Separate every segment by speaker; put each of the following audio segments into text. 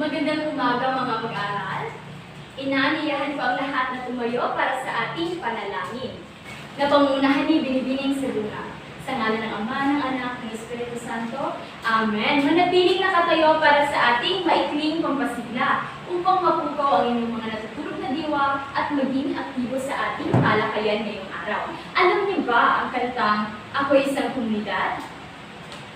Speaker 1: Magandang umaga mga mag-aral. Inaaniyahan ko ang lahat na tumayo para sa ating panalangin. Na pangunahan ni Binibining sa Luna. Sa ngalan ng Ama, ng Anak, ng Espiritu Santo. Amen. Manatiling nakatayo para sa ating maikling pampasigla upang mapukaw ang inyong mga natutulog na diwa at maging aktibo sa ating talakayan ngayong araw. Alam niyo ba ang kantang Ako isang komunidad?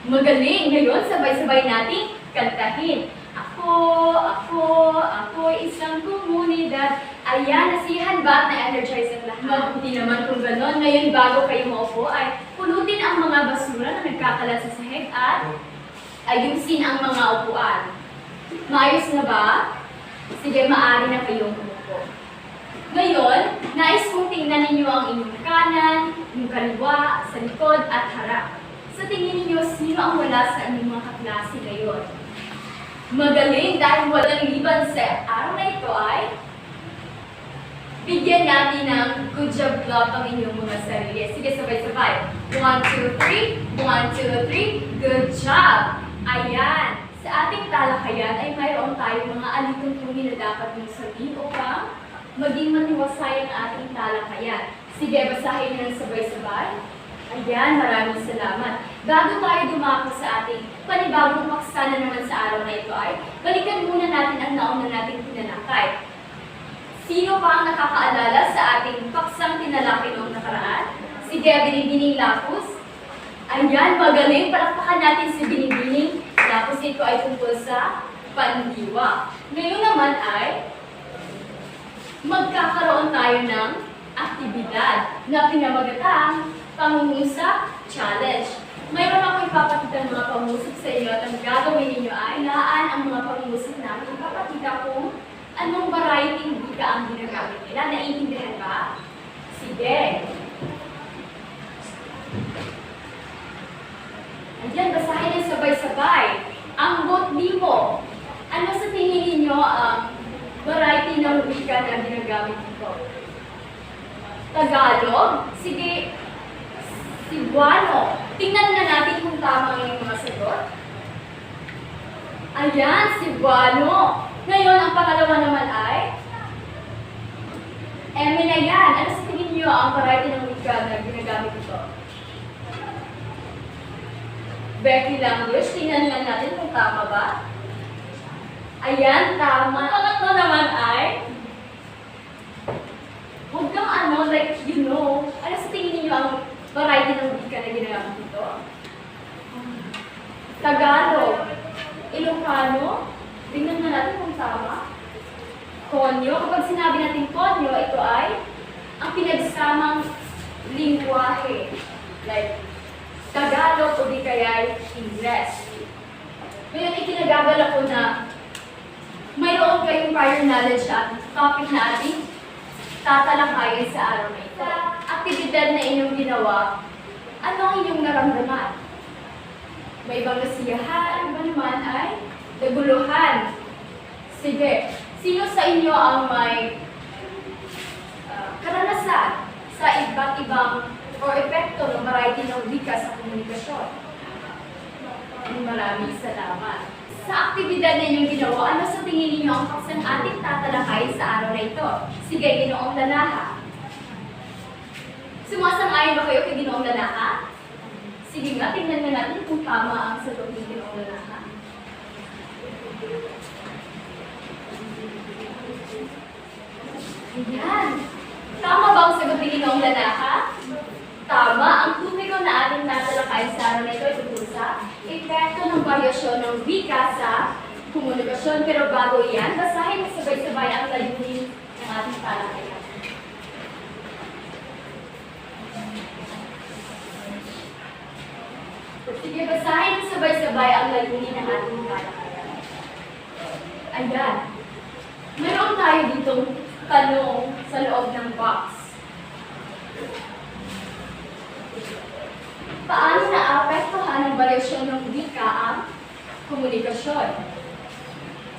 Speaker 1: Magaling! Ngayon, sabay-sabay nating kantahin. Ako, ako, ako isang komunidad. Ayan, nasiyahan ba at na-energize ang lahat? Mabuti naman kung gano'n. Ngayon, bago kayo maupo, ay pulutin ang mga basura na nagkakalat sa sahig at ayusin ang mga upuan. Maayos na ba? Sige, maaari na kayong umupo. Ngayon, nais kong tingnan ninyo ang inyong kanan, inyong kaliwa, sa likod at harap. Sa tingin ninyo, sino ang wala sa inyong mga kaklase ngayon? Magaling dahil walang liban sa araw na ito ay bigyan natin ng good job club ang inyong mga sarili. Sige, sabay-sabay. One, two, three. One, two, three. Good job! Ayan. Sa ating talakayan ay mayroon tayong mga alituntunin na dapat mong sabihin upang maging maniwasay ang ating talakayan. Sige, basahin niyo ng sabay-sabay. Ayan, maraming salamat. Bago tayo dumako sa ating panibagong paksa na naman sa araw na ito ay, balikan muna natin ang nauna nating tinalakay. Sino pa ang nakakaalala sa ating paksang tinalakay noong nakaraan? Si Debbie Binibining Lapus? Ayan, magaling. Palakpakan natin si Binibining Lapus. Ito ay tungkol sa pandiwa. Ngayon naman ay magkakaroon tayo ng aktibidad na pinamagatang pangungusap challenge. Mayroon ako ipapakita ng mga pangusap sa inyo at ang gagawin ninyo ay laan ang mga pangusap namin. Ipapakita kung anong variety ng wika ang ginagamit nila. Naiintindihan ba? Sige. Ayan, basahin niyo sabay-sabay. Ang botnimo. Ano sa tingin ninyo ang variety ng wika na ginagamit nito? Tagalog? Sige, Cebuano. Tingnan na natin kung tama ang mga sagot. Ayan, Cebuano. Ngayon, ang pangalawa naman ay Eme na yan. Ano sa tingin niyo ang variety ng wika na ginagamit ito? Becky language. Tingnan lang natin kung tama ba. Ayan, tama. Pangatlo naman ay Huwag kang ano, like, you know. Ano sa tingin niyo ang variety ng wika na ginagamit dito? Tagalog. Ilocano. Tingnan na natin kung tama. Konyo. Kapag sinabi natin konyo, ito ay ang pinagsamang lingwahe. Like, Tagalog o di kaya Ingles. Ngayon, ikinagagalak ko na mayroon kayong prior knowledge at topic na ating tatalakayin sa araw na ito. Aktibidad na inyong ginawa, ano ang inyong naramdaman? May ibang nasiyahan, iba naman ay naguluhan. Sige, sino sa inyo ang may ah, karanasan sa iba't ibang o epekto ng variety ng wika sa komunikasyon? Maraming salamat. Sa aktibidad na inyong ginawa, ano sa tingin ninyo ang paksang ating tatalakay sa araw na ito? Sige, ginoong lalaha. Sumasang-ayon ba kayo kay ginoong lalaha? Sige nga, tingnan na natin kung tama ang sagot ni ginoong lalaha. Ayan. Tama ba ang sagot ni ginoong lalaha? Tama, ang tubig na ating tatalakay sa araw na ay tungkol sa epekto ng varyasyon ng wika sa komunikasyon. Pero bago iyan, basahin mo sabay-sabay ang layunin ng ating talakayan. Sige, basahin sabay-sabay ang layunin ng ating talakayan. Ayan. Meron tayo ditong tanong sa loob ng box. Paano naapektuhan ng varyasyon ng wika ang komunikasyon?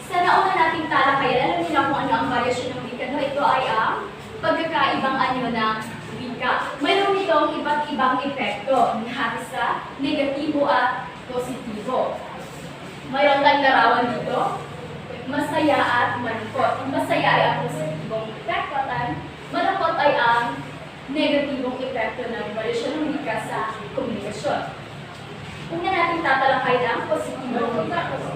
Speaker 1: Sa nauna nating talakayan, alam niyo kung ano ang varyasyon ng wika. No? Ito ay ang pagkakaibang anyo ng wika. Mayroon itong iba't ibang epekto na sa negatibo at positibo. Mayroon tayong larawan dito. Mas masaya at malungkot. Ang masaya ay ang positibong epekto at ang malungkot ay ang negatibong epekto ng variasyon ng wika sa komunikasyon. Una natin tatalakay ng positibong epekto.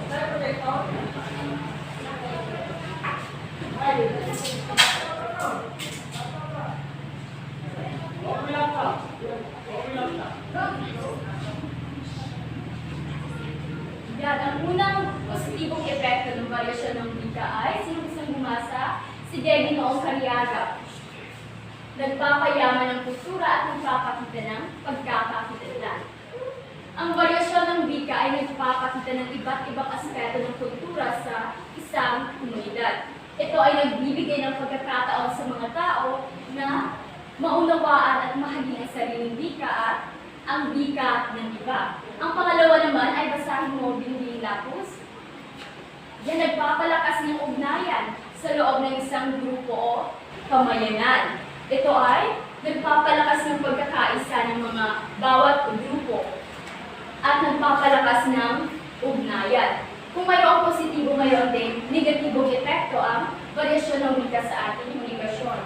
Speaker 1: Yan, ang unang positibong epekto ng variasyon ng wika ay, sino gustong bumasa? Si Debbie Noong Cariaga. Nagpapayaman ng kultura at nagpapakita ng pagkakakilanlan. Ang variasyon ng wika ay nagpapakita ng iba't ibang aspeto ng kultura sa isang komunidad. Ito ay nagbibigay ng pagkakataon sa mga tao na maunawaan at mahalin ang sariling wika at ang wika ng iba. Ang pangalawa naman ay basahin mo Binibing Lapus. Yan nagpapalakas ng ugnayan sa loob ng isang grupo o pamayanan. Ito ay nagpapalakas ng pagkakaisa ng mga bawat grupo at nagpapalakas ng ugnayan. Kung mayroong positibo, mayroon din negatibong epekto ang variasyon ng wika sa ating komunikasyon.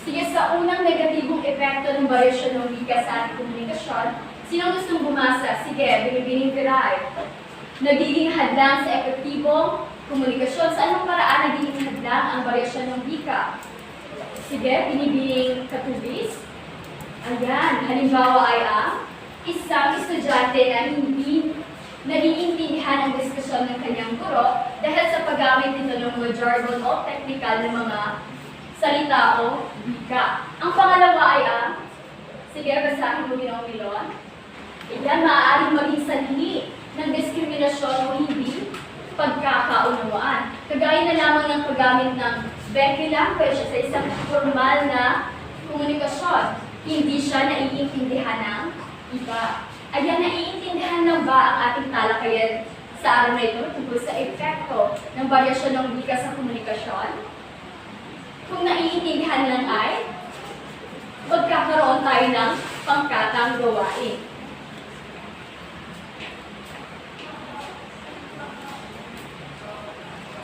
Speaker 1: Sige, sa unang negatibong epekto ng variasyon ng wika sa ating komunikasyon, sino gustong bumasa? Sige, binibining tiray. Nagiging hadlang sa epektibong komunikasyon. Sa anong paraan nagiging hadlang ang variasyon ng wika? Sige, binibining katubis. Ayan, halimbawa ay ang isang estudyante na hindi naiintindihan ang diskusyon ng kanyang guro dahil sa paggamit nito ng mga jargon o technical na mga salita o wika. Ang pangalawa ay ang, sige, basahin mo Ginoong Milon. Iyan, maaaring maging sanhi ng diskriminasyon o hindi pagkakaunawaan. Kagaya na lamang ng paggamit ng Becky language sa isang formal na komunikasyon. Hindi siya naiintindihan ng iba. Ayan, naiintindihan na ba ang ating talakayan sa araw na ito tungkol sa epekto ng variasyon ng wika sa komunikasyon? Kung naiintindihan lang ay, magkakaroon tayo ng pangkatang gawain.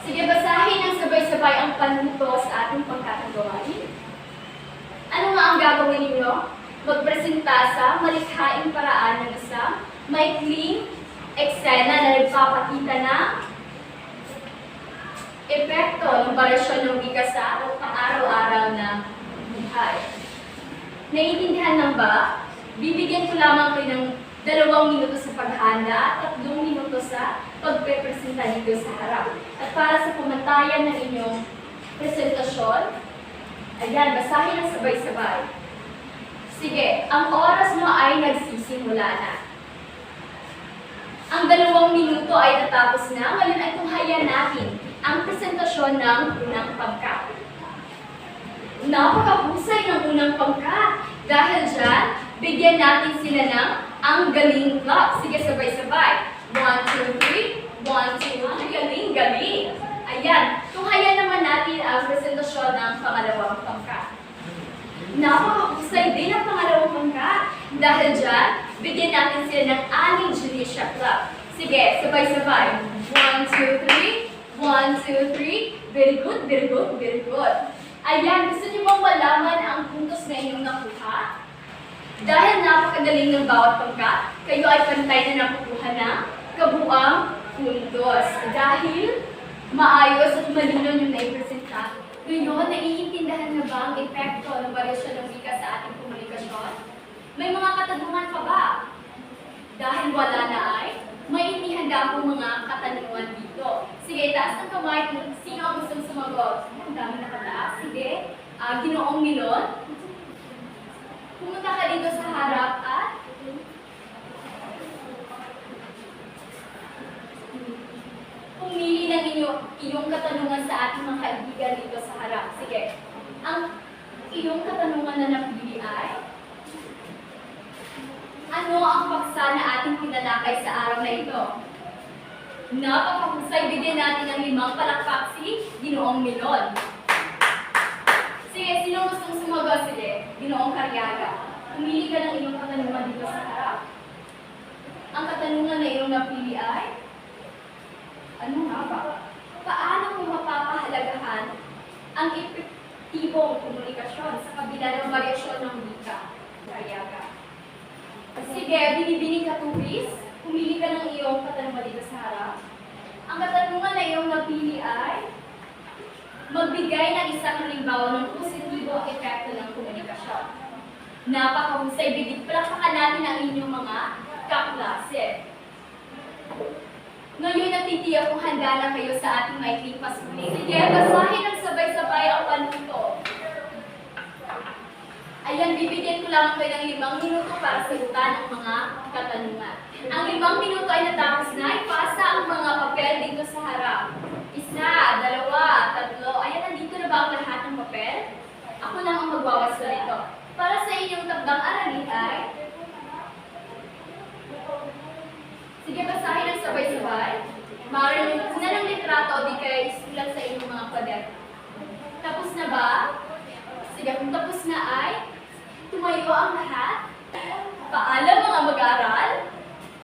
Speaker 1: Sige, basahin ng sabay-sabay ang panuto sa ating pangkatang gawain. Ano nga ang gagawin ninyo? Magpresenta sa malikhaing paraan ng isang maikling eksena na nagpapakita ng epekto ng variasyon ng wika sa pang-araw-araw na buhay. Naiintindihan lang ba? Bibigyan ko lamang kayo ng dalawang minuto sa paghanda at tatlong minuto sa pagpepresenta dito sa harap. At para sa pamantayan ng inyong presentasyon, ayan, basahin ang sabay-sabay. Sige, ang oras mo ay nagsisimula na. Ang dalawang minuto ay natapos na. Ngayon ay tunghayan natin ang presentasyon ng unang pangkat. Napakahusay ng unang pangkat. Dahil dyan, bigyan natin sila ng ang galing clap. Sige, sabay-sabay. One, two, three. One, two, three. Galing, galing. Ayan. Tunghayan naman natin ang presentasyon ng pangalawang pangkat. Napakahusay din ang pangalawang pangkat. Dahil dyan, bigyan natin sila ng aning Julisha Club. Sige, sabay-sabay. One, two, three. One, two, three. Very good, very good, very good. Ayan, gusto niyo bang malaman ang puntos na inyong nakuha? Dahil napakagaling ng bawat pangkat, kayo ay pantay na nakukuha ng kabuang puntos. Dahil maayos at malinaw yung naipresenta. Ngayon, naiintindihan na ba ang epekto ng variasyon ng wika sa ating komunikasyon? May mga katanungan pa ba? Dahil wala na ay, may inihanda akong mga katanungan dito. Sige, taas ng kamay kung sino ang gustong sumagot. Ang dami na kataas. Sige, ah, ginoong milon. Pumunta ka dito sa harap at iyong katanungan sa ating mga kaibigan dito sa harap. Sige. Ang iyong katanungan na nabili ay, ano ang paksa na ating pinalakay sa araw na ito? Napakahusay bigyan natin ng limang palakpak si Ginoong Milon. Sige, sino gustong sumagot? Sige, Ginoong Karyaga. Pumili ka ng iyong katanungan dito sa harap. Ang katanungan na iyong napili ay, ano nga ba? paano mo mapapahalagahan ang epektibong komunikasyon sa kabila ng variasyon ng wika? Kayaga. Sige, binibining ka tubis. Pumili ka ng iyong katanungan dito sa harap. Ang katanungan na iyong napili ay magbigay ng isang halimbawa ng positibo ang epekto ng komunikasyon. Napakahusay, bigit palakpakan natin ang inyong mga kaklase. Ngayon natitiyak kung handa na kayo sa ating maikling pasuli. Sige, basahin ng sabay-sabay ang panuto. Ayan, bibigyan ko lang kayo ng limang minuto para sagutan ang mga katanungan. Ang limang minuto ay natapos na. Ipasa ang mga papel dito sa harap. Isa, dalawa, tatlo. Ayan, nandito na ba ang lahat ng papel? Ako lang ang magwawasto nito. Para sa inyong tabang aralin ay... Sige, basahin sabay-sabay, marinig na ng litrato o di kaya isulat sa inyong mga kwaderno. Tapos na ba? Sige, kung tapos na ay, tumayo ang lahat. Paalam mga mag-aaral.